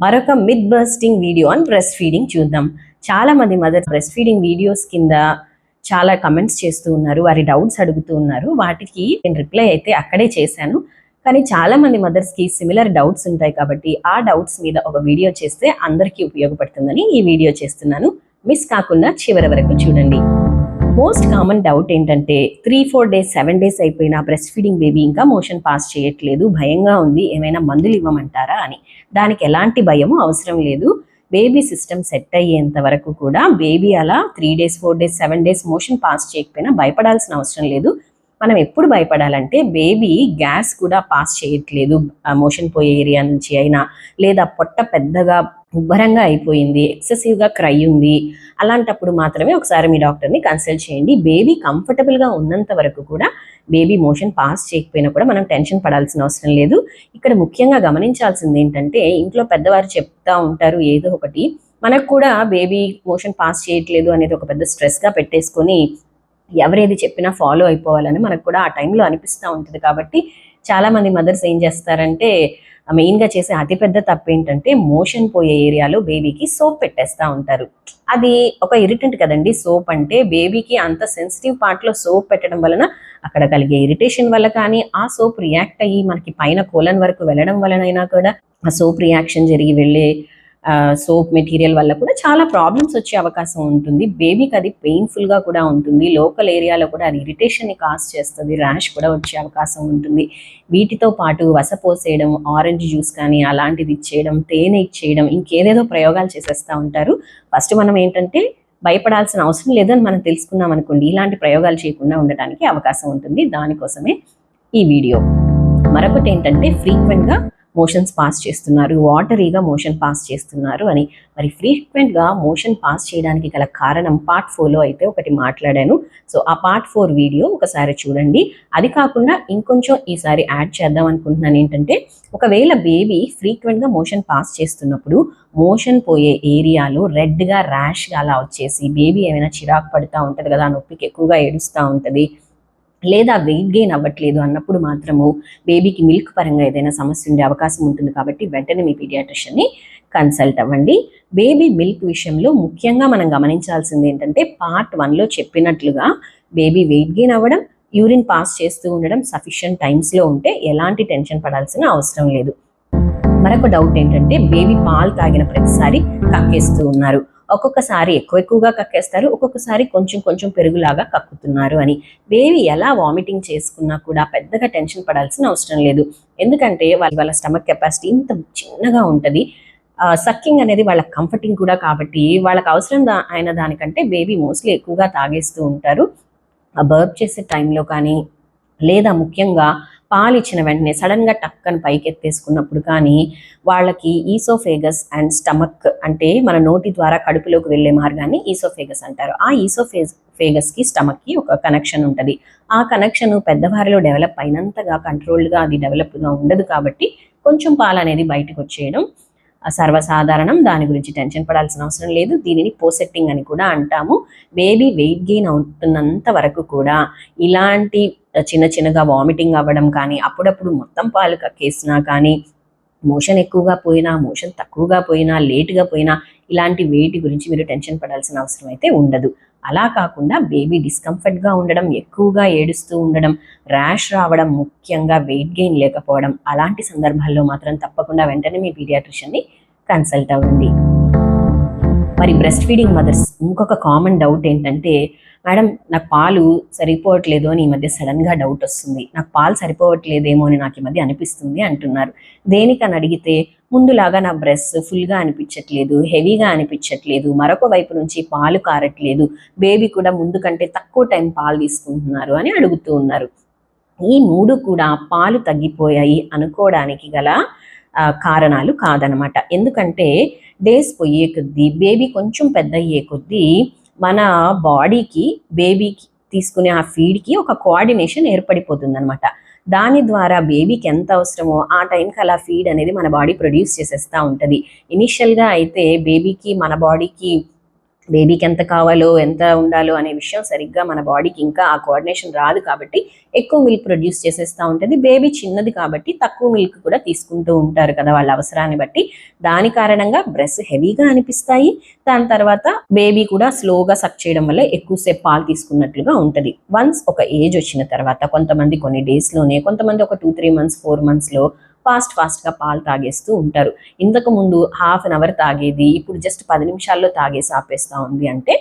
మరొక myth busting video on breastfeeding చూద్దాం. చాలా మంది మదర్ బ్రెస్ట్ ఫీడింగ్ వీడియోస్ కింద చాలా కమెంట్స్ చేస్తూ ఉన్నారు వారి డౌట్స్ అడుగుతూ ఉన్నారు. వాటికి నేను రిప్లై అయితే అక్కడే చేశాను. కానీ చాలా మంది మదర్స్కి సిమిలర్ డౌట్స్ ఉంటాయి కాబట్టి ఆ డౌట్స్ మీద ఒక వీడియో చేస్తే అందరికీ ఉపయోగపడుతుందని ఈ వీడియో చేస్తున్నాను. మిస్ కాకుండా చివరి వరకు చూడండి. మోస్ట్ కామన్ డౌట్ ఏంటంటే three four days seven days అయిపోయిన బ్రెస్ట్ ఫీడింగ్ బేబీ ఇంకా మోషన్ పాస్ చేయట్లేదు భయంగా ఉంది ఏమైనా మందులు ఇవ్వమంటారా అని. దానికి ఎలాంటి భయము అవసరం లేదు. బేబీ సిస్టమ్ సెట్ అయ్యేంత వరకు కూడా బేబీ అలా three days four days seven days motion pass చేయకపోయినా భయపడాల్సిన అవసరం లేదు. మనం ఎప్పుడు భయపడాలంటే బేబీ గ్యాస్ కూడా పాస్ చేయట్లేదు. మోషన్ పోయే ఏరియా నుంచి అయినా లేదా పొట్ట పెద్దగా ఉబ్బరంగా అయిపోయింది ఎక్సెసివ్గా క్రై ఉంది అలాంటప్పుడు మాత్రమే ఒకసారి మీ డాక్టర్ని కన్సల్ట్ చేయండి. బేబీ కంఫర్టబుల్గా ఉన్నంత వరకు కూడా బేబీ మోషన్ పాస్ చేయకపోయినా కూడా మనం టెన్షన్ పడాల్సిన అవసరం లేదు. ఇక్కడ ముఖ్యంగా గమనించాల్సింది ఏంటంటే ఇంట్లో పెద్దవారు చెప్తా ఉంటారు ఏదో ఒకటి. మనకు కూడా బేబీ మోషన్ పాస్ చేయట్లేదు అనేది ఒక పెద్ద స్ట్రెస్గా పెట్టేసుకొని ఎవరేది చెప్పినా ఫాలో అయిపోవాలని మనకు కూడా ఆ టైంలో అనిపిస్తూ ఉంటుంది. కాబట్టి చాలా మంది మదర్స్ ఏం చేస్తారంటే మెయిన్గా చేసే అతిపెద్ద తప్పు ఏంటంటే మోషన్ పోయే ఏరియాలో బేబీకి సోప్ పెట్టేస్తూ ఉంటారు. అది ఒక ఇరిటెంట్ కదండి. సోప్ అంటే బేబీకి అంత సెన్సిటివ్ పార్ట్లో సోప్ పెట్టడం వలన అక్కడ కలిగే ఇరిటేషన్ వల్ల కానీ ఆ సోప్ రియాక్ట్ అయ్యి మనకి పైన కోలన్ వరకు వెళ్ళడం వలనైనా కూడా ఆ సోప్ రియాక్షన్ జరిగి వెళ్ళే సోప్ మెటీరియల్ వల్ల కూడా చాలా ప్రాబ్లమ్స్ వచ్చే అవకాశం ఉంటుంది. బేబీకి అది పెయిన్ఫుల్గా కూడా ఉంటుంది. లోకల్ ఏరియాలో కూడా అది ఇరిటేషన్ని కాజ్ చేస్తుంది. ర్యాష్ కూడా వచ్చే అవకాశం ఉంటుంది. వీటితో పాటు వసపోసేయడం ఆరెంజ్ జ్యూస్ కానీ అలాంటిది ఇచ్చేయడం తేనె ఇచ్చేయడం ఇంకేదేదో ప్రయోగాలు చేసేస్తూ ఉంటారు. ఫస్ట్ మనం ఏంటంటే భయపడాల్సిన అవసరం లేదని మనం తెలుసుకున్నాం అనుకోండి. ఇలాంటి ప్రయోగాలు చేయకుండా ఉండటానికి అవకాశం ఉంటుంది. దానికోసమే ఈ వీడియో. మరొకటి ఏంటంటే ఫ్రీక్వెంట్గా మోషన్స్ పాస్ చేస్తున్నారు వాటరీగా మోషన్ పాస్ చేస్తున్నారు అని. మరి ఫ్రీక్వెంట్గా మోషన్ పాస్ చేయడానికి గల కారణం పార్ట్ ఫోర్లో అయితే ఒకటి మాట్లాడాను. సో ఆ పార్ట్ ఫోర్ వీడియో ఒకసారి చూడండి. అది కాకుండా ఇంకొంచెం ఈసారి యాడ్ చేద్దాం అనుకుంటున్నాను ఏంటంటే ఒకవేళ బేబీ ఫ్రీక్వెంట్గా మోషన్ పాస్ చేస్తున్నప్పుడు మోషన్ పోయే ఏరియాలో రెడ్గా ర్యాష్గా అలా వచ్చేసి బేబీ ఏమైనా చిరాకు పడుతూ ఉంటుంది కదా నొప్పికి ఎక్కువగా ఏడుస్తూ ఉంటుంది లేదా వెయిట్ గెయిన్ అవ్వట్లేదు అన్నప్పుడు మాత్రము బేబీకి మిల్క్ పరంగా ఏదైనా సమస్య ఉండే అవకాశం ఉంటుంది కాబట్టి వెంటనే మీ పీడియాట్రిషియన్ని కన్సల్ట్ అవ్వండి. బేబీ మిల్క్ విషయంలో ముఖ్యంగా మనం గమనించాల్సింది ఏంటంటే పార్ట్ వన్లో చెప్పినట్లుగా బేబీ వెయిట్ గెయిన్ అవ్వడం యూరిన్ పాస్ చేస్తూ ఉండడం సఫిషియంట్ టైమ్స్లో ఉంటే ఎలాంటి టెన్షన్ పడాల్సిన అవసరం లేదు. మరొక డౌట్ ఏంటంటే బేబీ పాలు తాగిన ప్రతిసారి కక్కేస్తూ ఉన్నారు. ఒక్కొక్కసారి ఎక్కువ ఎక్కువగా కక్కేస్తారు ఒక్కొక్కసారి కొంచెం కొంచెం పెరుగులాగా కక్కుతున్నారు అని. బేబీ ఎలా వామిటింగ్ చేసుకున్నా కూడా పెద్దగా టెన్షన్ పడాల్సిన అవసరం లేదు. ఎందుకంటే వాళ్ళ వాళ్ళ స్టమక్ కెపాసిటీ ఇంత చిన్నగా ఉంటుంది. సక్కింగ్ అనేది వాళ్ళ కంఫర్టింగ్ కూడా కాబట్టి వాళ్ళకి అవసరం అయిన దానికంటే బేబీ మోస్ట్లీ ఎక్కువగా తాగేస్తూ ఉంటారు. ఆ బర్బ్ చేసే టైంలో కానీ లేదా ముఖ్యంగా పాలు ఇచ్చిన వెంటనే సడన్గా టక్కని పైకెత్తేసుకున్నప్పుడు కానీ వాళ్ళకి ఈసోఫేగస్ అండ్ స్టమక్ అంటే మన నోటి ద్వారా కడుపులోకి వెళ్ళే మార్గాన్ని ఈసోఫేగస్ అంటారు. ఆ ఈసోఫేజ్ ఫేగస్కి స్టమక్కి ఒక కనెక్షన్ ఉంటుంది. ఆ కనెక్షన్ పెద్దవారిలో డెవలప్ అయినంతగా కంట్రోల్డ్గా అది డెవలప్గా ఉండదు కాబట్టి కొంచెం పాలు అనేది బయటకు వచ్చేయడం సర్వసాధారణం. దాని గురించి టెన్షన్ పడాల్సిన అవసరం లేదు. దీనిని పోసెట్టింగ్ అని కూడా అంటాము. బేబీ వెయిట్ గెయిన్ అవుతున్నంత వరకు కూడా ఇలాంటి చిన్న చిన్నగా వామిటింగ్ అవ్వడం కానీ అప్పుడప్పుడు మొత్తం పాలు కక్కేసినా కానీ మోషన్ ఎక్కువగా పోయినా మోషన్ తక్కువగా పోయినా లేటుగా పోయినా ఇలాంటి వేటి గురించి మీరు టెన్షన్ పడాల్సిన అవసరం అయితే ఉండదు. అలా కాకుండా బేబీ డిస్కంఫర్ట్గా ఉండడం ఎక్కువగా ఏడుస్తూ ఉండడం ర్యాష్ రావడం ముఖ్యంగా వెయిట్ గెయిన్ లేకపోవడం అలాంటి సందర్భాల్లో మాత్రం తప్పకుండా వెంటనే మీ పీడియాట్రిషియన్ని కన్సల్ట్ అవ్వండి. మరి బ్రెస్ట్ ఫీడింగ్ మదర్స్ ఇంకొక కామన్ డౌట్ ఏంటంటే మేడం నాకు పాలు సరిపోవట్లేదు అని ఈ మధ్య సడన్గా డౌట్ వస్తుంది. నాకు పాలు సరిపోవట్లేదేమో అని నాకు ఈ మధ్య అనిపిస్తుంది అంటున్నారు. దేనికని అడిగితే ముందులాగా నా బ్రెస్ ఫుల్గా అనిపించట్లేదు హెవీగా అనిపించట్లేదు మరొక వైపు నుంచి పాలు కారట్లేదు బేబీ కూడా ముందు కంటే తక్కువ టైం పాలు తీసుకుంటున్నారు అని అడుగుతూ ఉన్నారు. ఈ మూడు కూడా పాలు తగ్గిపోయాయి అనుకోవడానికి గల కారణాలు కాదనమాట. ఎందుకంటే డేస్ పోయే కొద్దీ బేబీ కొంచెం పెద్ద అయ్యే కొద్దీ మన బాడీకి బేబీకి తీసుకునే ఆ ఫీడ్కి ఒక కోఆర్డినేషన్ ఏర్పడిపోతుంది అనమాట దాని ద్వారా బేబీకి ఎంత అవసరమో ఆ టైంకి అలా ఫీడ్ అనేది మన బాడీ ప్రొడ్యూస్ చేసేస్తూ ఉంటుంది. ఇనిషియల్గా అయితే బేబీకి మన బాడీకి బేబీకి ఎంత కావాలో ఎంత ఉండాలో అనే విషయం సరిగ్గా మన బాడీకి ఇంకా ఆ కోఆర్డినేషన్ రాదు కాబట్టి ఎక్కువ మిల్క్ ప్రొడ్యూస్ చేసేస్తూ ఉంటుంది. బేబీ చిన్నది కాబట్టి తక్కువ మిల్క్ కూడా తీసుకుంటూ ఉంటారు కదా వాళ్ళ అవసరాన్ని బట్టి. దాని కారణంగా బ్రెస్ హెవీగా అనిపిస్తాయి. దాని తర్వాత బేబీ కూడా స్లోగా సక్ చేయడం వల్ల ఎక్కువసేపు పాలు తీసుకున్నట్లుగా ఉంటుంది. వన్స్ ఒక ఏజ్ వచ్చిన తర్వాత కొంతమంది కొన్ని డేస్లోనే కొంతమంది ఒక టూ త్రీ మంత్స్ ఫోర్ మంత్స్లో ఫాస్ట్ ఫాస్ట్గా పాలు తాగేస్తూ ఉంటారు. ఇంతకు ముందు హాఫ్ అన్ అవర్ తాగేది ఇప్పుడు జస్ట్ పది నిమిషాల్లో తాగేసి ఆపేస్తూ ఉంది అంటే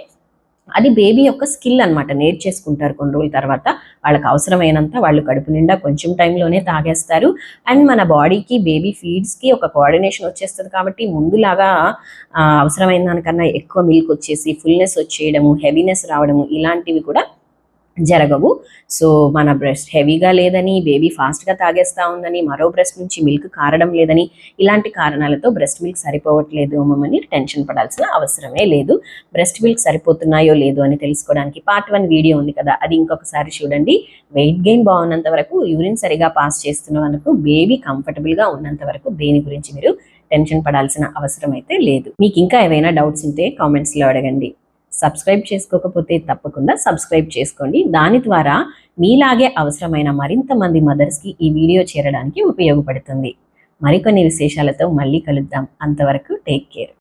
అది బేబీ యొక్క స్కిల్ అనమాట నేర్చేసుకుంటారు కొన్ని రోజుల తర్వాత. వాళ్ళకి అవసరమైనంత వాళ్ళు కడుపు నిండా కొంచెం టైంలోనే తాగేస్తారు. అండ్ మన బాడీకి బేబీ ఫీడ్స్కి ఒక కోఆర్డినేషన్ వచ్చేస్తుంది కాబట్టి ముందులాగా అవసరమైన దానికన్నా ఎక్కువ మిల్క్ వచ్చేసి ఫుల్నెస్ వచ్చేయడము హెవీనెస్ రావడము ఇలాంటివి కూడా జరగవు. సో మన బ్రెస్ట్ హెవీగా లేదని బేబీ ఫాస్ట్గా తాగేస్తా ఉందని మరో బ్రెస్ట్ నుంచి మిల్క్ కారడం లేదని ఇలాంటి కారణాలతో బ్రెస్ట్ మిల్క్ సరిపోవట్లేదు అమ్మని టెన్షన్ పడాల్సిన అవసరమే లేదు. బ్రెస్ట్ మిల్క్ సరిపోతున్నాయో లేదో అని తెలుసుకోవడానికి పార్ట్ వన్ వీడియో ఉంది కదా అది ఇంకొకసారి చూడండి. వెయిట్ గెయిన్ బాగున్నంత వరకు యూరిన్ సరిగా పాస్ చేస్తున్న వరకు బేబీ కంఫర్టబుల్గా ఉన్నంత వరకు దేని గురించి మీరు టెన్షన్ పడాల్సిన అవసరం అయితే లేదు. మీకు ఇంకా ఏవైనా డౌట్స్ ఉంటే కామెంట్స్లో అడగండి. సబ్స్క్రైబ్ చేసుకోకపోతే తప్పకుండా సబ్స్క్రైబ్ చేసుకోండి. దాని ద్వారా మీలాగే అవసరమైన మరింత మంది మదర్స్కి ఈ వీడియో చేరడానికి ఉపయోగపడుతుంది. మరికొన్ని విశేషాలతో మళ్ళీ కలుద్దాం. అంతవరకు టేక్ కేర్.